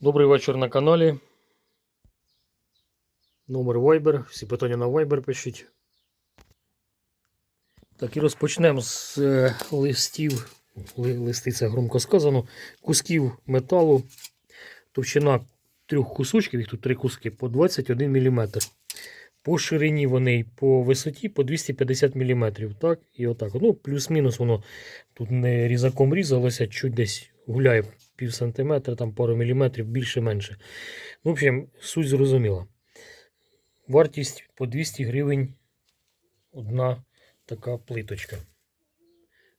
Добрий вечір на каналі. Номер Viber. Всі питання на Viber пишіть. Так, і розпочнемо з е, листів. Ли- Листи це громко сказано. Кусків металу. Товщина трьох кусочків, їх тут три куски, по 21 мм. По ширині вони по висоті по 250 мм. Так, і отак. Ну, плюс-мінус воно тут не різаком різалося, чуть десь гуляє пів сантиметра, там пару міліметрів, більше-менше. Ну, в общем, суть зрозуміла. Вартість по 200 гривень одна така плиточка.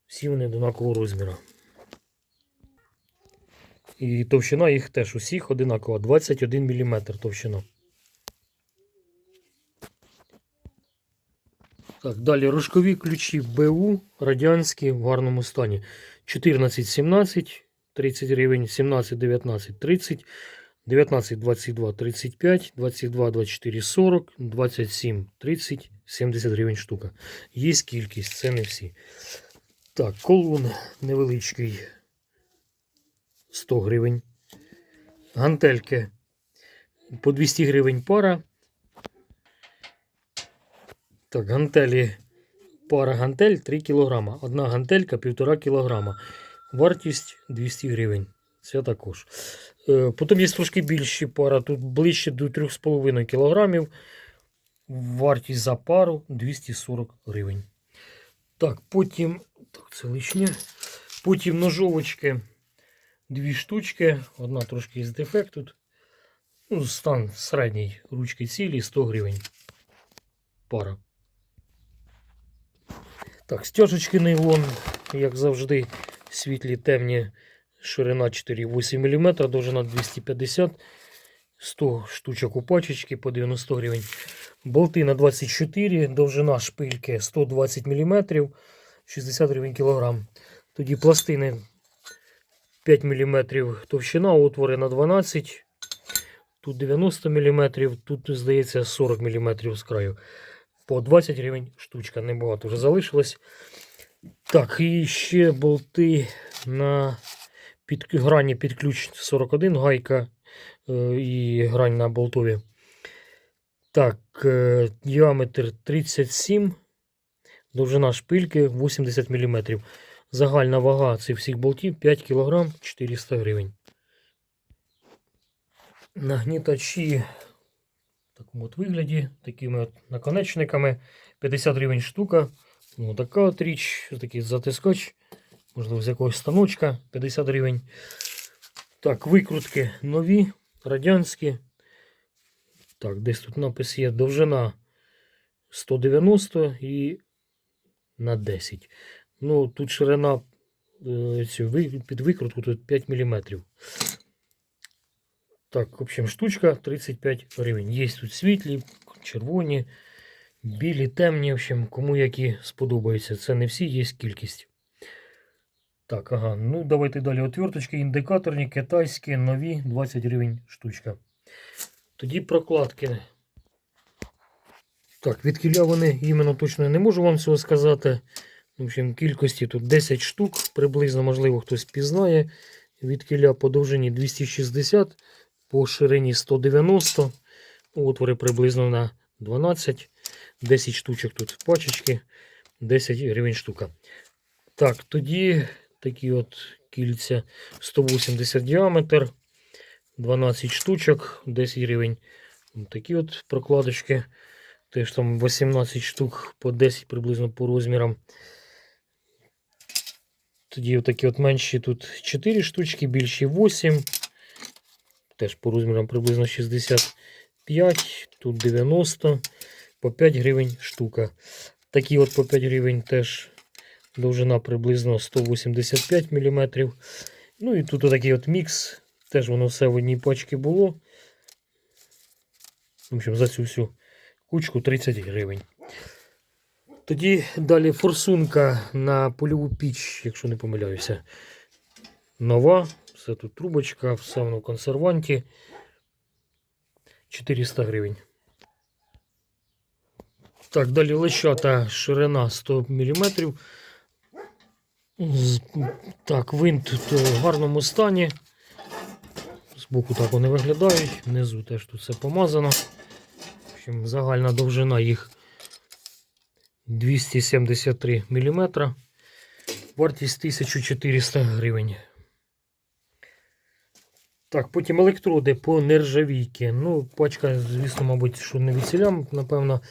Всі вони однакового розміру. І товщина їх теж усіх одинакова. 21 мм товщина. Так, далі рожкові ключі БУ радянські в гарному стані. 14-17, 30 гривень, 17-19, 30, 19-22, 35, 22-24, 40, 27, 30, 70 гривень штука. Є кількість, це не всі. Так, колун невеличкий 100 гривень. Гантельки по 200 гривень пара. Так, гантелі. Пара гантель 3 кг. Одна гантелька 1,5 кг. Вартість 200 гривень. Це також. Е, Потім є трошки більші пара. Тут ближче до 3,5 кг. Вартість за пару 240 гривень. Так, потім. Так, це лишнє. Потім ножовочки. Дві штучки. Одна трошки з дефект тут. Ну, стан середній ручки цілі 100 гривень. Пара. Так, стяжечки нейлон, як завжди, світлі, темні, ширина 4,8 мм, довжина 250 100 штучок у пачечки по 90 гривень. Болти на 24, довжина шпильки 120 мм, 60 гривень кілограм. Тоді пластини 5 мм товщина, отвори на 12 Тут 90 мм, тут, здається, 40 мм з краю по 20 гривень штучка, небагато вже залишилось. Так, і ще болти на під, грані під ключ 41 гайка е, і грань на болтові. Так, е, діаметр 37, довжина шпильки 80 мм. Загальна вага цих всіх болтів 5 кг 400 гривень. Нагнітачі в такому от вигляді, такими от наконечниками. 50 гривень штука. Ну, така от річ, такий затискач, можливо, з якогось станочка 50 гривень. Так, викрутки нові, радянські. Так, десь тут напис є довжина 190 і на 10. Ну, тут ширина е, під викрутку тут 5 мм. Так, в общем, штучка 35 гривень. Є тут світлі, червоні, білі, темні. В общем, кому які сподобаються. Це не всі, є кількість. Так, ага. Ну, давайте далі отверточки, індикаторні, китайські, нові, 20 гривень штучка. Тоді прокладки. Так, від кіля вони іменно точно не можу вам цього сказати. В общем, кількості тут 10 штук, приблизно, можливо, хтось пізнає. Від кіля по довжині 260 по ширині 190. Отвори приблизно на 12. 10 штучок тут в пачечки, 10 гривень штука. Так, тоді такі от кільця 180 діаметр, 12 штучок, 10 гривень. Такі от прокладочки. Теж там 18 штук по 10 приблизно по розмірам. Тоді такі от менші тут 4 штучки, більші 8. Теж по розмірам приблизно 65, тут 90, по 5 гривень штука. Такі от по 5 гривень теж довжина приблизно 185 мм. Ну і тут отакий от мікс. Теж воно все в одній пачці було. В общем, за цю всю кучку 30 гривень. Тоді далі форсунка на польову піч, якщо не помиляюся. Нова. Все тут трубочка, все воно в консерванті. 400 гривень. Так, далі лещата ширина 100 мм. Так, винт в гарному стані. Збоку так вони виглядають, внизу теж тут все помазано. В общем, загальна довжина їх 273 мм. Вартість 1400 гривень. Так, потім електроди по нержавійки. Ну, пачка, звісно, мабуть, що не відселям, напевно.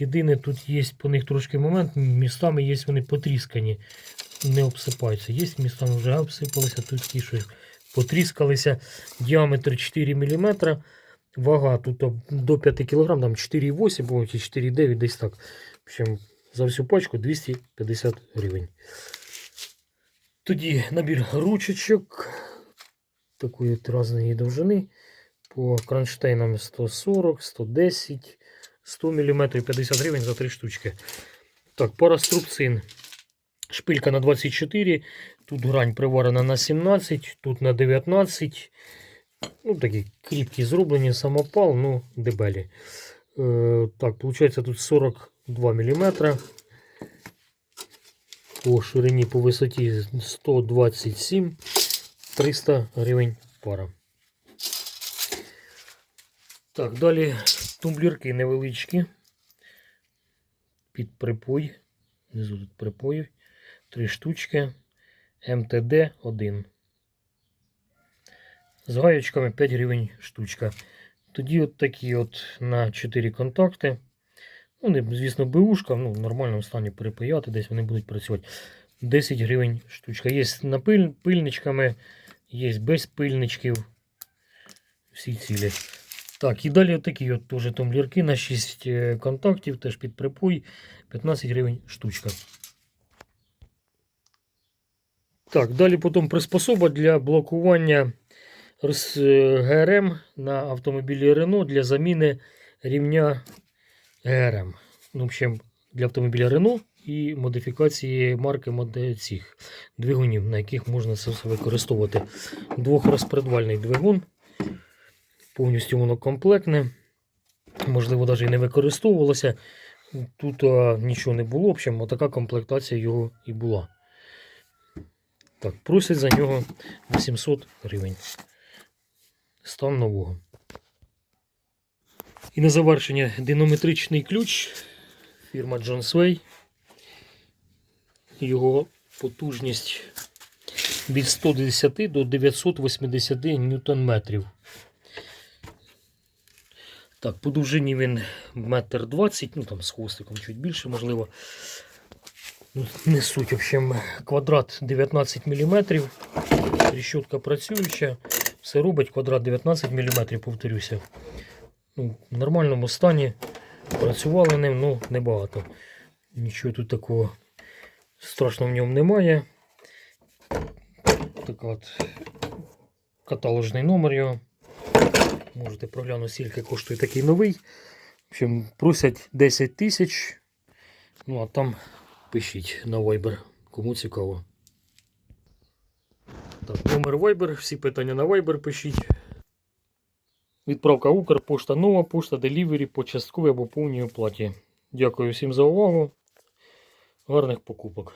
Єдине, тут є по них трошки момент, містами є вони потріскані, не обсипаються. Є містами вже обсипалися, тут ті, що потріскалися. Діаметр 4 мм, вага тут до 5 кг, там 4,8, по-моєму, чи 4,9, десь так. В общем, за всю пачку 250 гривень. Тоді набір ручечок такої от різної довжини. По кронштейнам 140, 110, 100 мм 50 гривень за 3 штучки. Так, параструбцин. Шпилька на 24, тут грань приварена на 17, тут на 19. Ну, такі кріпкі зроблені, самопал, ну, дебелі. Е, так, виходить тут 42 мм. По ширині, по висоті 127, 300 гривень пара. Так, далі тумблірки невеличкі. Під припой. Внизу тут припої. Три штучки. МТД 1. З гаєчками 5 гривень штучка. Тоді от такі от на 4 контакти. Вони, звісно, БУшка, ну, в нормальному стані перепаяти, десь вони будуть працювати. 10 гривень штучка. Є з напиль, пильничками, є без пильничків. Всі цілі. Так, і далі такі от теж тумблірки на 6 е, контактів, теж під припой, 15 гривень штучка. Так, далі потім приспособа для блокування е, ГРМ на автомобілі Renault для заміни рівня ГРМ. Ну, в общем, для автомобіля Renault і модифікації марки цих двигунів, на яких можна це використовувати. Двохрозпредвальний двигун. Повністю воно комплектне. Можливо, навіть і не використовувалося. Тут а, нічого не було. В общем, отака комплектація його і була. Так, просять за нього 800 гривень. Стан нового. І на завершення динометричний ключ. Фірма John Sway. Його потужність від 110 до 980 ньютон метрів. Так, по довжині він метр двадцять, ну там з хвостиком чуть більше, можливо. Ну, не суть, в общем, квадрат 19 мм. Тріщотка працююча. Все робить квадрат 19 мм, повторюся. Ну, в нормальному стані. Працювали ним, ну, небагато. Нічого тут такого страшного в ньому немає. Так от, каталожний номер його. Можете проглянути, скільки коштує такий новий. В общем, просять 10 тисяч. Ну, а там пишіть на Viber, кому цікаво. Так, номер Viber, всі питання на Viber пишіть. Відправка Укрпошта, нова пошта, делівері по частковій або повній оплаті. Дякую всім за увагу. Гарних покупок.